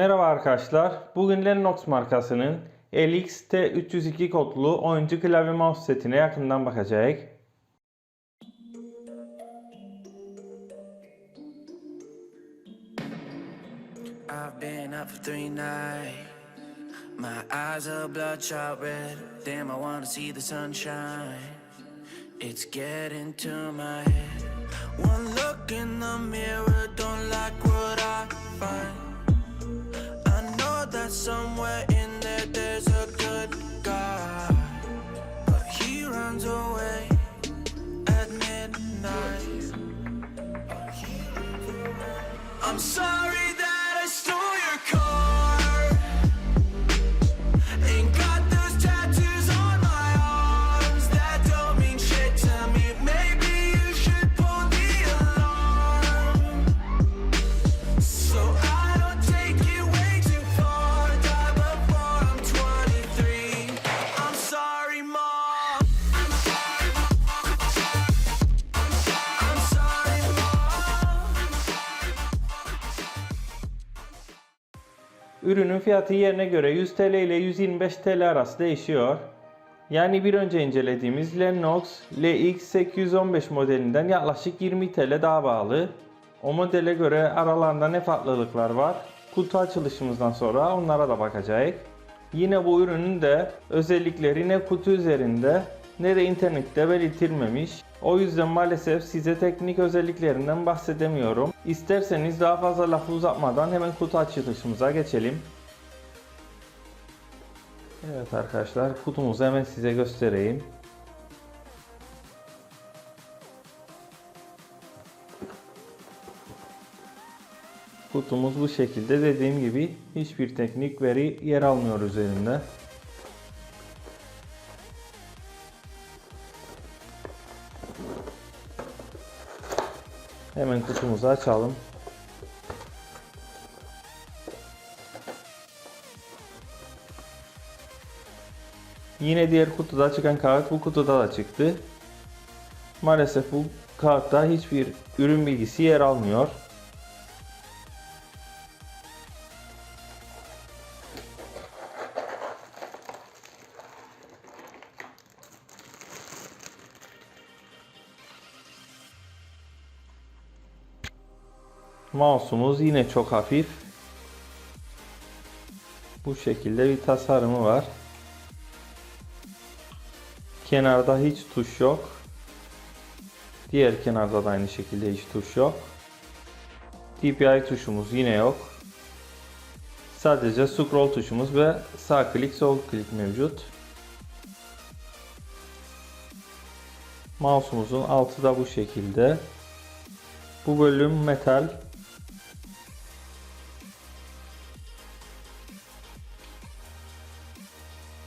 Merhaba arkadaşlar. Bugün Lennox markasının LX T302 kodlu oyuncu klavye mouse setine yakından bakacağız. It's getting to my head. One look in the mirror, don't like what I find. Somewhere in there there's a good guy. But he runs away at midnight. I'm sorry Ürünün fiyatı yerine göre 100 TL ile 125 TL arası değişiyor. Yani bir önce incelediğimiz Lennox LX815 modelinden yaklaşık 20 TL daha bağlı. O modele göre aralarında ne farklılıklar var? Kutu açılışımızdan sonra onlara da bakacağız. Yine bu ürünün de özellikleri ne kutu üzerinde ne de internette belirtilmemiş. O yüzden maalesef size teknik özelliklerinden bahsedemiyorum. İsterseniz daha fazla lafı uzatmadan hemen kutu açılışımıza geçelim. Evet arkadaşlar kutumuzu hemen size göstereyim. Kutumuz bu şekilde dediğim gibi hiçbir teknik veri yer almıyor üzerinde. Hemen kutumuzu açalım. Yine diğer kutuda çıkan kağıt bu kutuda da çıktı. Maalesef bu kağıtta hiçbir ürün bilgisi yer almıyor. Mouse'umuz yine çok hafif. Bu şekilde bir tasarımı var. Kenarda hiç tuş yok. Diğer kenarda da aynı şekilde hiç tuş yok. DPI tuşumuz yine yok. Sadece scroll tuşumuz ve sağ klik sol klik mevcut. Mouse'umuzun altı da bu şekilde. Bu bölüm metal.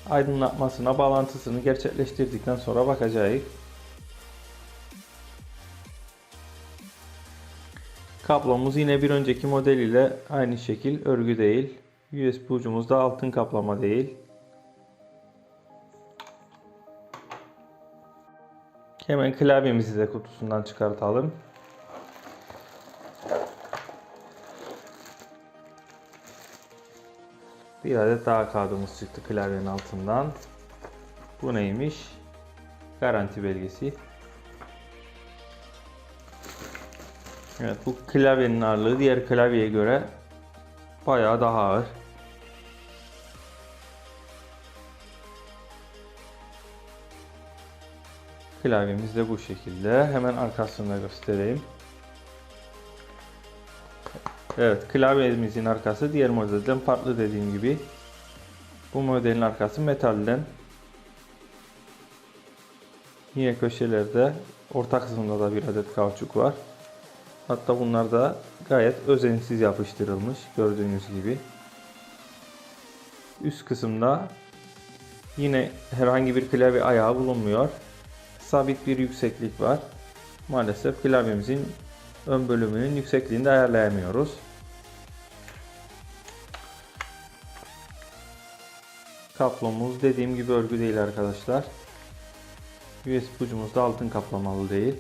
Aydınlatmasına bağlantısını gerçekleştirdikten sonra bakacağız. Kablomuz yine bir önceki model ile aynı şekil örgü değil. USB ucumuz da altın kaplama değil. Hemen klavyemizi de kutusundan çıkartalım. Bir adet daha kağıdımız çıktı klavyenin altından. Bu neymiş? Garanti belgesi. Evet bu klavyenin ağırlığı diğer klavyeye göre bayağı daha ağır. Klavyemiz de bu şekilde. Hemen arkasını da göstereyim. Evet klavyemizin arkası diğer modelden farklı dediğim gibi. Bu modelin arkası metalden. Yine köşelerde orta kısmında da bir adet kauçuk var. Hatta bunlar da gayet özensiz yapıştırılmış gördüğünüz gibi. Üst kısımda yine herhangi bir klavye ayağı bulunmuyor. Sabit bir yükseklik var. Maalesef klavyemizin ön bölümünün yüksekliğini de ayarlayamıyoruz. kaplomuz dediğim gibi örgü değil arkadaşlar. USB ucumuz da altın kaplamalı değil.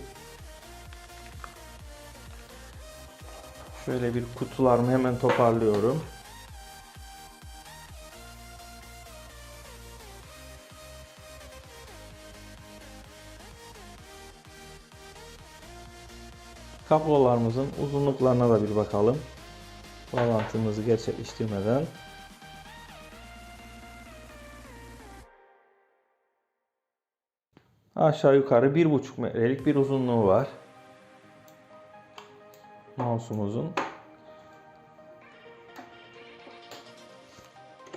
Şöyle bir kutularımı hemen toparlıyorum. Kablolarımızın uzunluklarına da bir bakalım. Bağlantımızı gerçekleştirmeden Aşağı yukarı 1,5 metrelik bir uzunluğu var. Mouse'umuzun.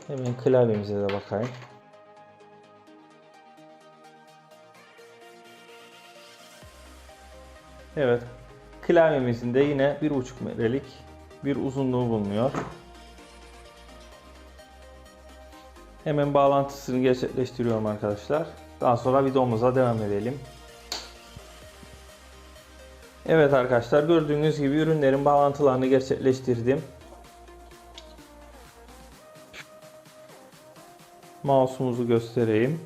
Hemen klavyemize de bakayım. Evet. Klavyemizin de yine 1,5 metrelik bir uzunluğu bulunuyor. Hemen bağlantısını gerçekleştiriyorum arkadaşlar. Daha sonra videomuza devam edelim. Evet arkadaşlar gördüğünüz gibi ürünlerin bağlantılarını gerçekleştirdim. Mouse'umuzu göstereyim.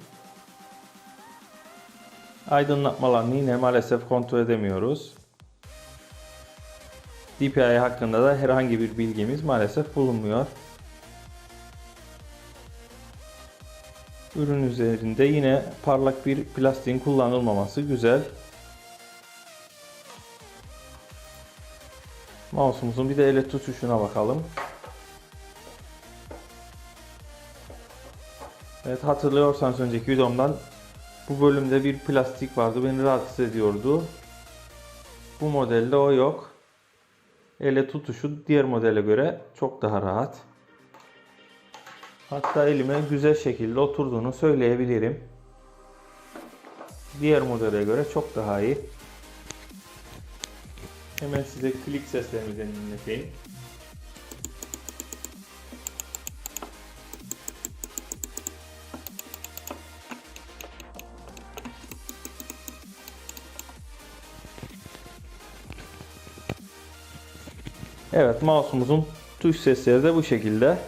Aydınlatmalarını yine maalesef kontrol edemiyoruz. DPI hakkında da herhangi bir bilgimiz maalesef bulunmuyor. Ürün üzerinde yine parlak bir plastiğin kullanılmaması güzel. Mouse'umuzun bir de elle tutuşuna bakalım. Evet hatırlıyorsanız önceki videomdan bu bölümde bir plastik vardı beni rahatsız ediyordu. Bu modelde o yok. Elle tutuşu diğer modele göre çok daha rahat. Hatta elime güzel şekilde oturduğunu söyleyebilirim. Diğer modele göre çok daha iyi. Hemen size klik seslerini dinleteyim. Evet mouse'umuzun tuş sesleri de bu şekilde.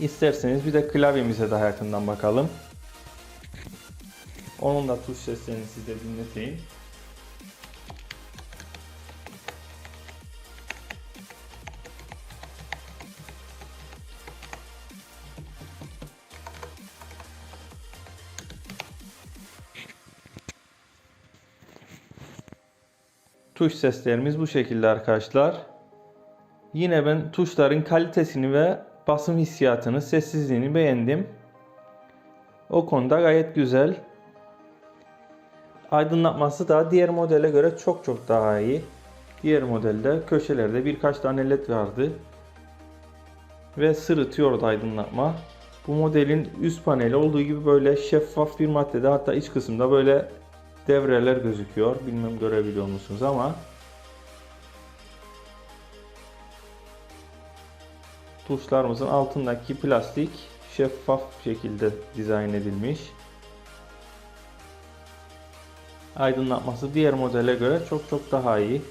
İsterseniz bir de klavyemize daha yakından bakalım. Onun da tuş seslerini size dinleteyim. Tuş seslerimiz bu şekilde arkadaşlar. Yine ben tuşların kalitesini ve basım hissiyatını, sessizliğini beğendim. O konuda gayet güzel. Aydınlatması da diğer modele göre çok çok daha iyi. Diğer modelde köşelerde birkaç tane led vardı. Ve sırıtıyordu aydınlatma. Bu modelin üst paneli olduğu gibi böyle şeffaf bir maddede hatta iç kısımda böyle devreler gözüküyor. Bilmem görebiliyor musunuz ama tuşlarımızın altındaki plastik şeffaf şekilde dizayn edilmiş. Aydınlatması diğer modele göre çok çok daha iyi.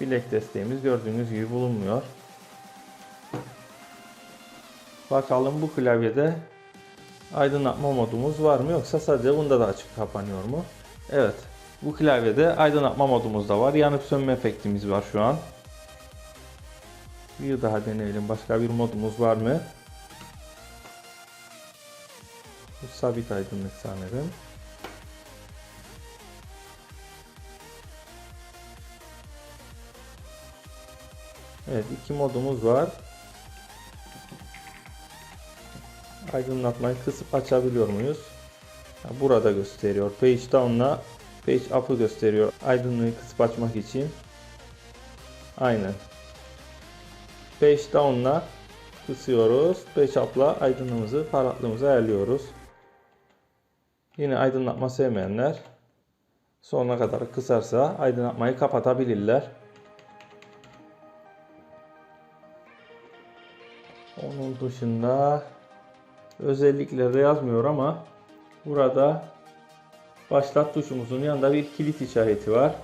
Bilek desteğimiz gördüğünüz gibi bulunmuyor. Bakalım bu klavyede aydınlatma modumuz var mı yoksa sadece bunda da açık kapanıyor mu? Evet. Bu klavyede aydınlatma modumuz da var. Yanıp sönme efektimiz var şu an. Bir daha deneyelim. Başka bir modumuz var mı? Bu sabit aydınlık sanırım. Evet iki modumuz var. Aydınlatmayı kısıp açabiliyor muyuz? Burada gösteriyor. Page down'la page up'ı gösteriyor. Aydınlığı kısıp açmak için. Aynen. Page down'la kısıyoruz. Page up'la aydınlığımızı, parlaklığımızı ayarlıyoruz. Yine aydınlatma sevmeyenler sonuna kadar kısarsa aydınlatmayı kapatabilirler. Onun dışında özelliklerde yazmıyor ama burada başlat tuşumuzun yanında bir kilit işareti var.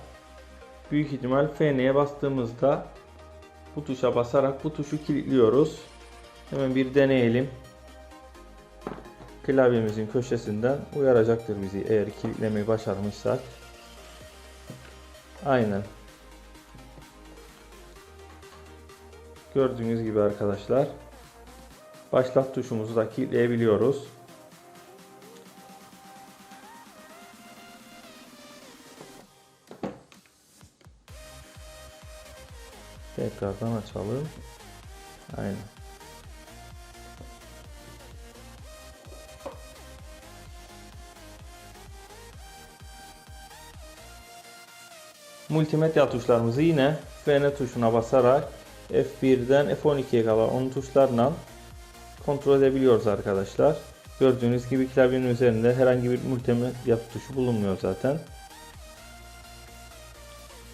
Büyük ihtimal FN'ye bastığımızda bu tuşa basarak bu tuşu kilitliyoruz. Hemen bir deneyelim. Klavyemizin köşesinden uyaracaktır bizi eğer kilitlemeyi başarmışsak. Aynen. Gördüğünüz gibi arkadaşlar. Başlat tuşumuzu da kilitleyebiliyoruz. Tekrardan açalım. Aynen. Multimedya tuşlarımızı yine Fn tuşuna basarak F1'den F12'ye kadar onun tuşlarla kontrol edebiliyoruz arkadaşlar. Gördüğünüz gibi klavyenin üzerinde herhangi bir multimedya tuşu bulunmuyor zaten.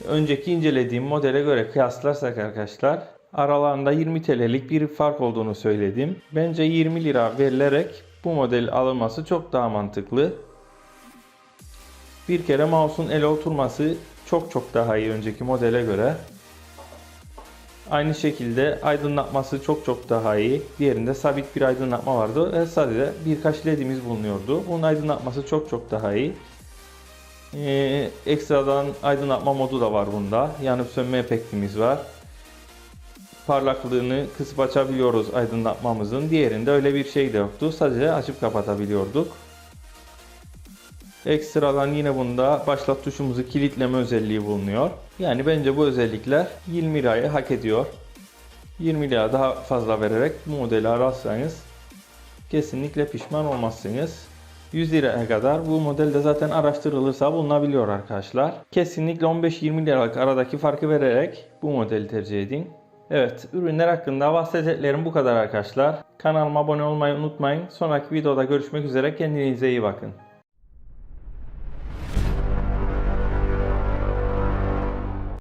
Önceki incelediğim modele göre kıyaslarsak arkadaşlar aralarında 20 TL'lik bir fark olduğunu söyledim. Bence 20 lira verilerek bu model alınması çok daha mantıklı. Bir kere mouse'un ele oturması çok çok daha iyi önceki modele göre. Aynı şekilde aydınlatması çok çok daha iyi. Diğerinde sabit bir aydınlatma vardı ve sadece birkaç ledimiz bulunuyordu. Bunun aydınlatması çok çok daha iyi. Ee, ekstradan aydınlatma modu da var bunda. Yanıp sönme efektimiz var. Parlaklığını kısıp açabiliyoruz aydınlatmamızın. Diğerinde öyle bir şey de yoktu. Sadece açıp kapatabiliyorduk. Ekstradan yine bunda başlat tuşumuzu kilitleme özelliği bulunuyor. Yani bence bu özellikler 20 lirayı hak ediyor. 20 lira daha fazla vererek bu modeli ararsanız kesinlikle pişman olmazsınız. 100 liraya kadar bu modelde zaten araştırılırsa bulunabiliyor arkadaşlar. Kesinlikle 15-20 liralık aradaki farkı vererek bu modeli tercih edin. Evet, ürünler hakkında bahsedeceklerim bu kadar arkadaşlar. Kanalıma abone olmayı unutmayın. Sonraki videoda görüşmek üzere. Kendinize iyi bakın.